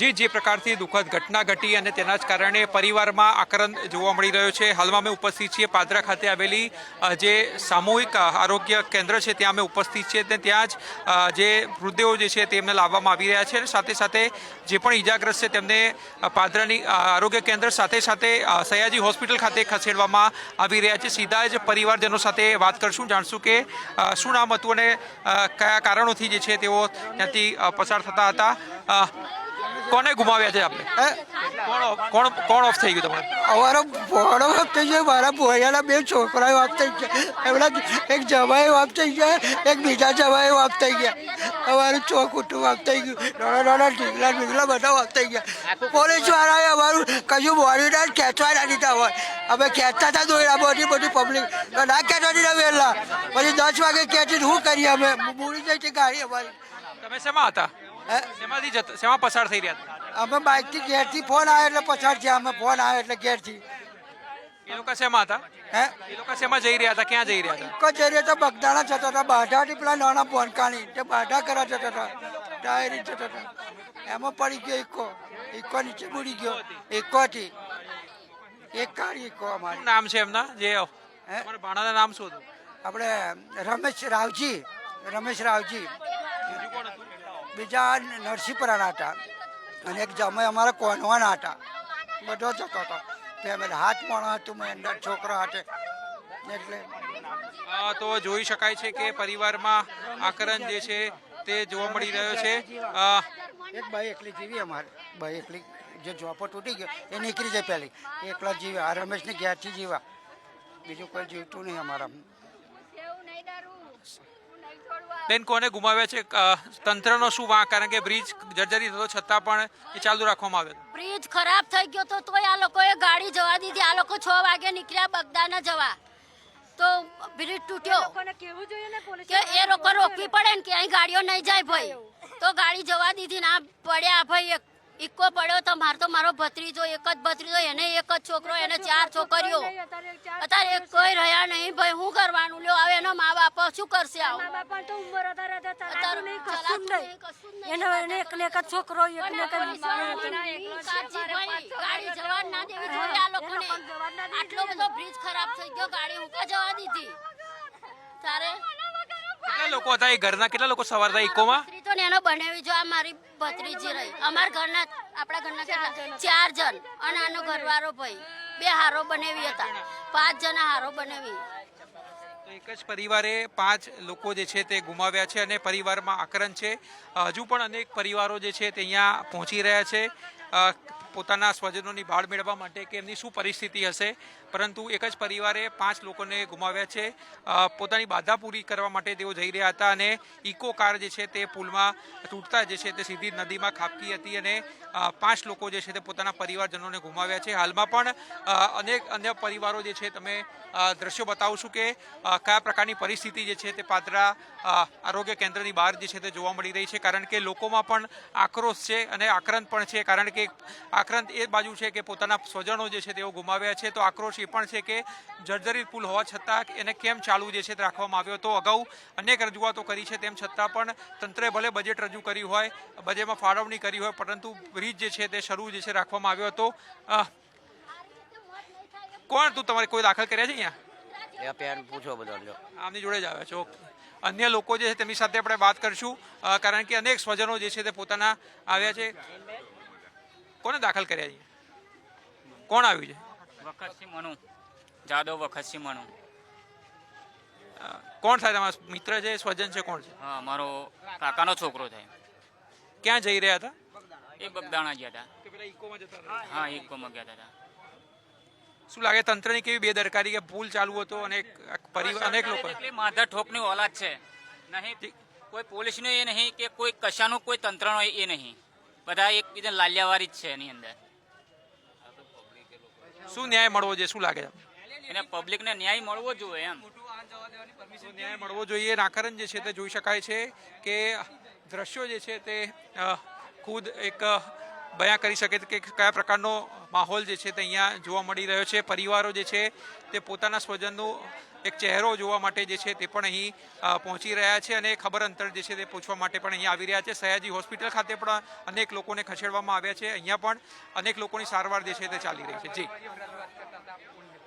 જે જે પ્રકારથી દુઃખદ ઘટના ઘટી અને તેના જ કારણે પરિવારમાં આકરણ જોવા મળી રહ્યો છે. હાલમાં અમે ઉપસ્થિત છીએ પાદરા ખાતે આવેલી જે સામૂહિક આરોગ્ય કેન્દ્ર છે, ત્યાં અમે ઉપસ્થિત છીએ અને ત્યાં જ જે મૃતદેહો જે છે, તેમને લાવવામાં આવી રહ્યા છે સાથે સાથે જે પણ ઈજાગ્રસ્ત છે, તેમને પાદરાની આરોગ્ય કેન્દ્ર સાથે સાથે સયાજી હોસ્પિટલ ખાતે ખસેડવામાં આવી રહ્યા છે. સીધા જ પરિવારજનો સાથે વાત કરશું. જાણશું કે શું નામ હતું અને કયા કારણોથી જે છે તેઓ ત્યાંથી પસાર થતા હતા. કોને ગુમાવ્યા છે આપણે કોણ ઓફ- કોણ કોણ ઓફ થઈ ગયું તમારે? અમારો ભોળો વાપ થઈ ગયો મારા ભોયાના બે છોકરાઓ ઓફ થઈ ગયા. એમના એક જવાએ ઓફ થઈ ગયા એક બીજા જવાએ ઓફ થઈ ગયા. અમારું ચો કુટુંબ વાપ થઈ ગયું. નાના નાના ઢીંગલા ઢીંગલા બધા વાપ થઈ ગયા. પોલીસ વાળાએ અમારું કશું બોડીને ખેંચવા ના દીધા હોય. અમે ખેંચતા હતા દોયડા બધી બધી પબ્લિક ના ખેંચવા દીધા વહેલા. પછી દસ વાગે ખેંચીને શું કરીએ અમે? મૂડી જાય છે ગાડી અમારી. તમે શેમાં હતા? શેમાંથી શેમાં પસાર થઈ રહ્યા હતા અમે બાઇકથી ઘેરથી ફોન આવ્યો એટલે પસાર થયા. અમે ફોન આવ્યો એટલે ઘેરથી. એ લોકો શેમાં હતા? હે? એ લોકો શેમાં જઈ રહ્યા હતા? ક્યાં જઈ રહ્યા હતા કોઈ જઈ રહ્યા હતા બગદાણા જતા હતા. બાઢાથી પેલા નાના પોનકાણી તે બાઢા કરવા જતા હતા. ડાયરી જતા હતા. એમાં પડી ગયો ઇકો. ઇકો નીચે બુડી ગયો. ઇકોથી. એક કાળી ઇકો અમારું. અમારી નામ છે એમના? જે હે? ભાણાના નામ શું હતું? આપણે રમેશ રાવજી. રમેશ રાવજી. બીજું કોણ હતું? બીજા નરસિંહપરાના હતા. અને એક જમે અમારા કોનવાના હતા. બધો જતો હતો. ફેમિલી હાથ પણ હતું મેં અંદર છોકરા હાથે. એટલે તો જોઈ શકાય છે કે પરિવારમાં આકરણ જે છે તે જોવા મળી રહ્યો છે. એક બાઈ એકલી જીવી અમારે. ભાઈ એકલી જે જોપો તૂટી ગયો એ નીકળી જાય પહેલી. એકલા જીવ્યા. આ રમેશને ઘેરથી જીવા બીજું કોઈ જીવતું નહીં અમારા બેન કોને ગુમાવ્યા છે? તંત્રનો શું વાંક? કારણ કે બ્રિજ જર્જરી થતો છતાં પણ એ ચાલુ રાખવામાં આવ્યો બ્રિજ ખરાબ થઈ ગયો તો તોય આ લોકોએ ગાડી જવા દીધી. આ લોકો છ વાગે નીકળ્યા બગદાના જવા. તો બ્રિજ તૂટ્યો. કે એ લોકો રોકવી પડે ને કે અહીં ગાડીઓ નહીં જાય ભાઈ. તો ગાડી જવા દીધી ના પડ્યા ભાઈ એક ઇક્કો પડ્યો તો મારો તો મારો ભત્રીજો એક જ ભત્રીજો એને એક જ છોકરો એને ચાર છોકરીઓ. અત્યારે કોઈ રહ્યા નહીં ભાઈ શું કરવાનું? લ્યો હવે એનો મા બાપ શું કરશે આવું? અત્યારે ચલાતું નહીં, કશું જ નહીં. એનો એને એકને એક જ છોકરો એકને એક જ કાચીભાઈ, ગાડી જવા ના દેવી જોઈએ આ લોકોને. આટલો બધો બ્રિજ ખરાબ થઈ ગયો ગાડી ઊંકા જવા દીધી. તારે? કેટલા લોકો હતા એ ઘરના? કેટલા લોકો સવાર હતા ઇકોમાં ભત્રીજો ને એનો બનાવી જો આ મારી ભત્રીજી રહી. અમારા ઘરના આપણા ઘરના કેટલા? ચાર જણ. અને આનો ઘરવાળો ભાઈ. બે હારો બનાવી હતા. પાંચ જણા હારો બનાવી. એક જ પરિવારે પાંચ લોકો જે છે તે ગુમાવ્યા છે અને પરિવારમાં આકરણ છે. હજુ પણ અનેક પરિવારો જે છે તે અહીંયા પહોંચી રહ્યા છે. પોતાના સ્વજનોની ભાળ મેળવવા માટે કે એમની શું પરિસ્થિતિ હશે? પરંતુ એક જ પરિવારે પાંચ લોકોને ગુમાવ્યા છે. પોતાની બાધા પૂરી કરવા માટે તેઓ જઈ રહ્યા હતા અને ઇકો કાર જે છે તે પુલમાં તૂટતા જે છે તે સીધી નદીમાં ખાબકી હતી અને પાંચ લોકો જે છે તે પોતાના પરિવારજનોને ગુમાવ્યા છે. હાલમાં પણ અનેક અન્ય પરિવારો જે છે તમે દ્રશ્યો બતાવશું કે કયા પ્રકારની પરિસ્થિતિ જે છે તે પાદરા આરોગ્ય કેન્દ્રની બહાર જે છે તે જોવા મળી રહી છે. કારણ કે લોકોમાં પણ આક્રોશ છે અને આક્રંદ પણ છે. કારણ કે આક્રાંત એ બાજુ છે કે પોતાના સ્વજનો જે છે તેઓ ગુમાવ્યા છે. તો આક્રોશ એ પણ છે કે જર્જરિત પુલ હોવા છતાં એને કેમ ચાલુ જે છે તે રાખવામાં આવ્યો. હતો અગાઉ અનેક રજૂઆતો કરી છે તેમ છતાં પણ તંત્રે ભલે બજેટ રજૂ કર્યું હોય બજેટમાં ફાળવણી કરી હોય પરંતુ બ્રિજ જે છે તે શરૂ જે છે રાખવામાં આવ્યો હતો. કોણ તું તમારે કોઈ દાખલ કર્યા છે અહીંયા? પેન પૂછો બધા આમની જોડે જ આવ્યા છે અન્ય લોકો જે છે તેમની સાથે આપણે વાત કરશું કારણ કે અનેક સ્વજનો જે છે તે પોતાના આવ્યા છે. કોને દાખલ કર્યા છે કોણ આવ્યું છે? વખતસિંહ મનુ. જાદવ વખતસિંહ મનુ. કોણ થાય? તમારા મિત્ર છે સ્વજન છે કોણ છે? હા મારો કાકાનો છોકરો થાય. ક્યાં જઈ રહ્યા હતા? એ બગદાણા ગયા હતા. હા ઇકોમાં ગયા હતા. શું લાગે તંત્રની કેવી બેદરકારી કે ભૂલ ચાલુ હતો અને પરિવાર અનેક લોકો એટલે માધર ઠોકની ઓલાદ છે. નહીં કોઈ પોલીસનો એ નહીં કે કોઈ કશાનું કોઈ તંત્રનો એ નહીં. બધા એકબીજા લાલ્યાવારી જ છે એની અંદર. શું ન્યાય મળવો જોઈએ? શું લાગે એને એને પબ્લિકને ન્યાય મળવો જોઈએ એમ. ન્યાય મળવો જોઈએ? નાકરણ જે છે તે જોઈ શકાય છે કે દ્રશ્યો જે છે તે ખુદ એક અ, બયાન કરી શકે કે કયા પ્રકારનો માહોલ જે છે તે અહીંયા જોવા મળી રહ્યો છે. પરિવારો જે છે તે પોતાના સ્વજનનું એક ચહેરો જોવા માટે જે છે તે પણ અહીં પહોંચી રહ્યા છે અને ખબર અંતર જે છે તે પૂછવા માટે પણ અહીં આવી રહ્યા છે. સયાજી હોસ્પિટલ ખાતે પણ અનેક લોકોને ખસેડવામાં આવ્યા છે. અહીંયા પણ અનેક લોકોની સારવાર જે છે તે ચાલી રહી છે. જી.